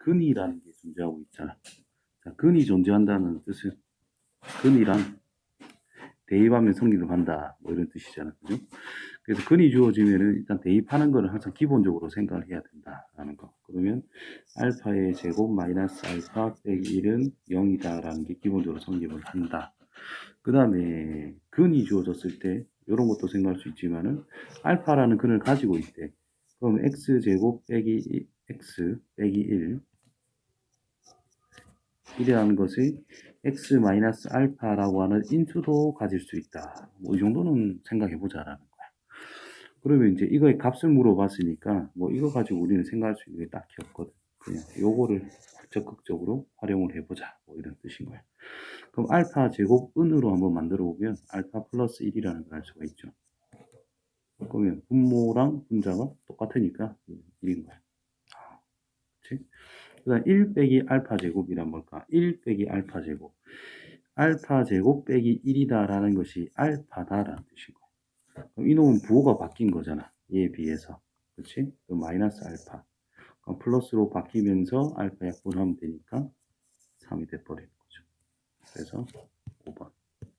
근이라는 게 존재하고 있잖아. 자, 근이 존재한다는 뜻은 근이란 대입하면 성립을 한다. 뭐 이런 뜻이잖아. 그죠? 그래서 근이 주어지면은 일단 대입하는 거는 항상 기본적으로 생각을 해야 된다라는 거. 그러면 알파의 제곱 마이너스 알파 빼기 1은 0이다 라는 게 기본적으로 성립을 한다. 그 다음에 근이 주어졌을 때 이런 것도 생각할 수 있지만은 알파라는 근을 가지고 있대. 그럼 x 제곱 빼기 이- x 빼기 1 1이라는 것이 x 마이너스 알파라고 하는 인수도 가질 수 있다. 뭐 이 정도는 생각해 보자라는 거야. 그러면 이제 이거의 값을 물어봤으니까 뭐 이거 가지고 우리는 생각할 수 있는 게 딱히 없거든. 그냥 요거를 적극적으로 활용을 해보자. 뭐 이런 뜻인 거야. 그럼 알파 제곱 은으로 한번 만들어 보면 알파 플러스 1이라는 걸 알 수가 있죠. 그러면 분모랑 분자가 똑같으니까 1인 거야. 그치? 그 다음 1 빼기 알파 제곱이란 뭘까? 1 빼기 알파 제곱. 알파 제곱 빼기 1이다라는 것이 알파다라는 거야. 그럼 이놈은 부호가 바뀐 거잖아. 얘에 비해서. 그치? 그럼 마이너스 알파. 그럼 플러스로 바뀌면서 알파 약분하면 되니까 3이 돼버리는 거죠. 그래서 5번.